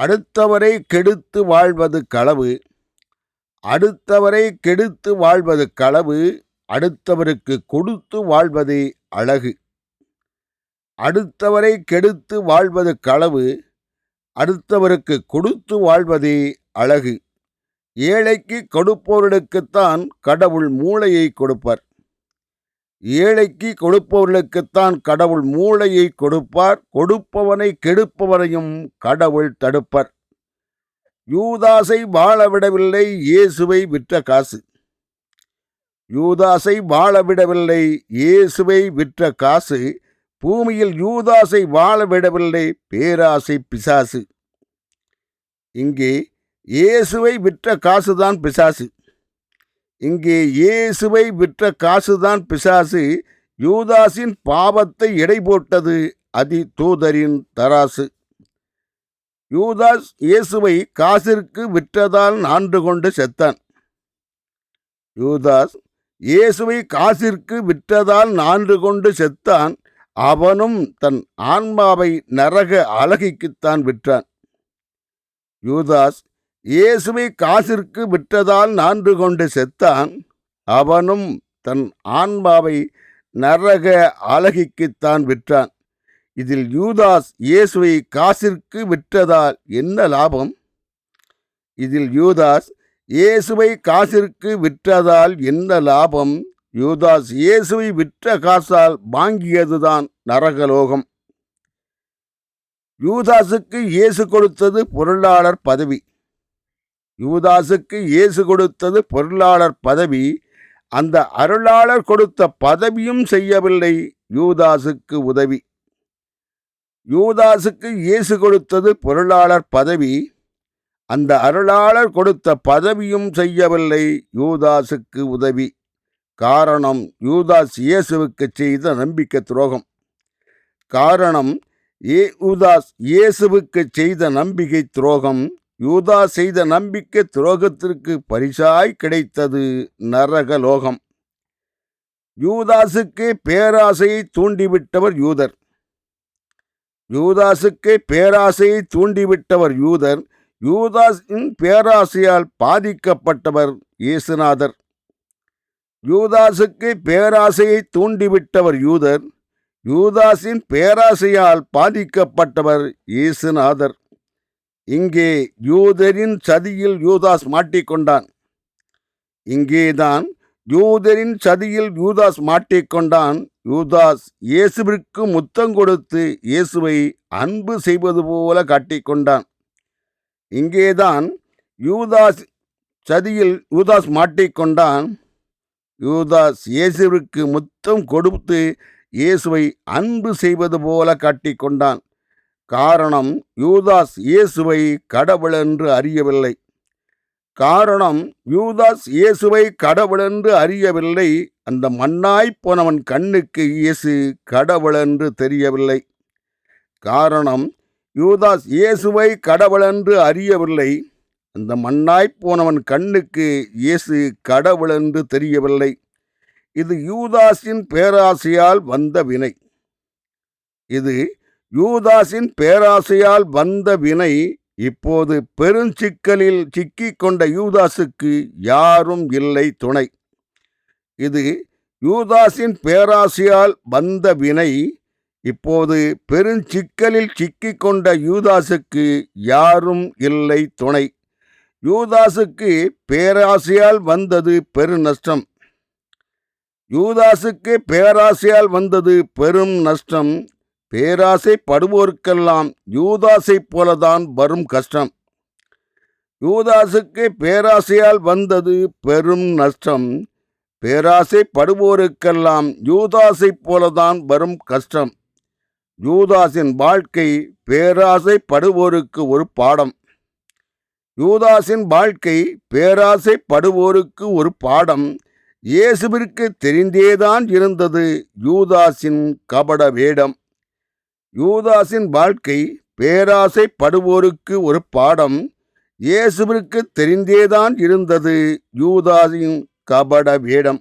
அடுத்தவரை கெடுத்து வாழ்வது களவு. அடுத்தவரை கெடுத்து வாழ்வது களவு அடுத்தவருக்கு கொடுத்து வாழ்வதே அழகு. அடுத்தவரை கெடுத்து வாழ்வது களவு அடுத்தவருக்கு கொடுத்து வாழ்வதே அழகு. ஏழைக்கு கொடுப்பவர்களுக்குத்தான் கடவுள் மூளையை கொடுப்பர். ஏழைக்கு கொடுப்பவர்களுக்குத்தான் கடவுள் மூளையை கொடுப்பார் கொடுப்பவனை கெடுப்பவரையும் கடவுள் தடுப்பர். யூதாசை வாழ விடவில்லை இயேசுவை விற்ற காசு. யூதாசை வாழ விடவில்லை இயேசுவை விற்ற காசு. பூமியில் யூதாசை வாழ விடவில்லை பேராசை பிசாசு. இங்கே இயேசுவை விற்ற காசுதான் பிசாசு. இங்கே இயேசுவை விற்ற காசுதான் பிசாசு யூதாஸின் பாவத்தை எடை போட்டது அதி தூதரின் தராசு. யூதாஸ் இயேசுவை காசிற்கு விற்றதால் நான்கு கொண்டு செத்தான். யூதாஸ் இயேசுவை காசிற்கு விற்றதால் நான்கு கொண்டு செத்தான் அவனும் தன் ஆன்மாவை நரக அழகிக்குத்தான் விற்றான். யூதாஸ் இயேசுவை காசிற்கு விற்றதால் நான்று கொண்டு செத்தான். அவனும் தன் ஆன்மாவை நரக அழகிக்குத்தான் விற்றான் இதில் யூதாஸ் இயேசுவை காசிற்கு விற்றதால் என்ன லாபம்? இதில் யூதாஸ் இயேசுவை காசிற்கு விற்றதால் என்ன லாபம்? யூதாஸ் இயேசுவை விற்ற காசால் வாங்கியதுதான் நரகலோகம். யூதாஸுக்கு இயேசு கொடுத்தது பொருளாளர் பதவி. யுவதாசுக்கு இயேசு கொடுத்தது பொருளாளர் பதவி அந்த அருளாளர் கொடுத்த பதவியும் செய்யவில்லை. யூதாசுக்கு உதவி. யூதாசுக்கு இயேசு கொடுத்தது பொருளாளர் பதவி அந்த அருளாளர் கொடுத்த பதவியும் செய்யவில்லை. யூதாசுக்கு உதவி. காரணம் யூதாஸ் இயேசுவுக்கு செய்த நம்பிக்கை துரோகம். காரணம் ஏ யூதாஸ் இயேசுவுக்கு செய்த நம்பிக்கை துரோகம். யூதா செய்த நம்பிக்கை துரோகத்திற்கு பரிசாய் கிடைத்தது நரகலோகம். யூதாசுக்கே பேராசையை தூண்டிவிட்டவர் யூதர். யூதாசுக்கே பேராசையை தூண்டிவிட்டவர் யூதர். யூதாஸின் பேராசையால் பாதிக்கப்பட்டவர் இயேசுநாதர். யூதாசுக்கு பேராசையை தூண்டிவிட்டவர் யூதர். யூதாஸின் பேராசையால் பாதிக்கப்பட்டவர் இயேசுநாதர். இங்கே யூதரின் சதியில் யூதாஸ் மாட்டிக்கொண்டான். இங்கேதான் யூதரின் சதியில் யூதாஸ் மாட்டிக்கொண்டான். யூதாஸ் இயேசுவிற்கு முத்தம் கொடுத்து இயேசுவை அன்பு செய்வது போல காட்டிக்கொண்டான். இங்கேதான் யூதாஸ் சதியில் யூதாஸ் மாட்டிக்கொண்டான். யூதாஸ் இயேசுவிற்கு முத்தம் கொடுத்து இயேசுவை அன்பு செய்வது போல காட்டிக்கொண்டான். காரணம் யூதாஸ் இயேசுவை கடவுள் என்று அறியவில்லை. காரணம் யூதாஸ் இயேசுவை கடவுள் என்று அறியவில்லை. அந்த மண்ணாய்ப் போனவன் கண்ணுக்கு இயேசு கடவுள் என்று தெரியவில்லை. காரணம் யூதாஸ் இயேசுவை கடவுள் என்று அறியவில்லை. அந்த மண்ணாய்ப் போனவன் கண்ணுக்கு இயேசு கடவுள் என்று தெரியவில்லை. இது யூதாஸின் பேராசையால் வந்த வினை. இது யூதாஸின் பேராசையால் வந்த வினை இப்போது பெருஞ்சிக்கலில் சிக்கிக் கொண்ட யூதாசுக்கு யாரும் இல்லை துணை. இது யூதாஸின் பேராசையால் வந்த வினை இப்போது பெருஞ்சிக்கலில் சிக்கிக் கொண்ட யூதாசுக்கு யாரும் இல்லை துணை. யூதாசுக்கு பேராசையால் வந்தது பெருநஷ்டம் யூதாசுக்கு பேராசையால் வந்தது பெரும் நஷ்டம். பேராசை படுவோருக்கெல்லாம் யூதாசைப் போலதான் வரும் கஷ்டம். யூதாசுக்கு பேராசையால் வந்தது பெரும் நஷ்டம். பேராசை படுவோருக்கெல்லாம் யூதாசைப் போலதான் வரும் கஷ்டம். யூதாசின் வாழ்க்கை பேராசை படுவோருக்கு ஒரு பாடம். யூதாசின் வாழ்க்கை பேராசை படுவோருக்கு ஒரு பாடம். இயேசுவிற்கு தெரிந்தேதான் இருந்தது யூதாஸின் கபட வேடம். யூதாஸின் வாழ்க்கை பேராசைப்படுவோருக்கு ஒரு பாடம் இயேசுவிற்கு தெரிந்தேதான் இருந்தது. யூதாஸின் கபட வேடம்.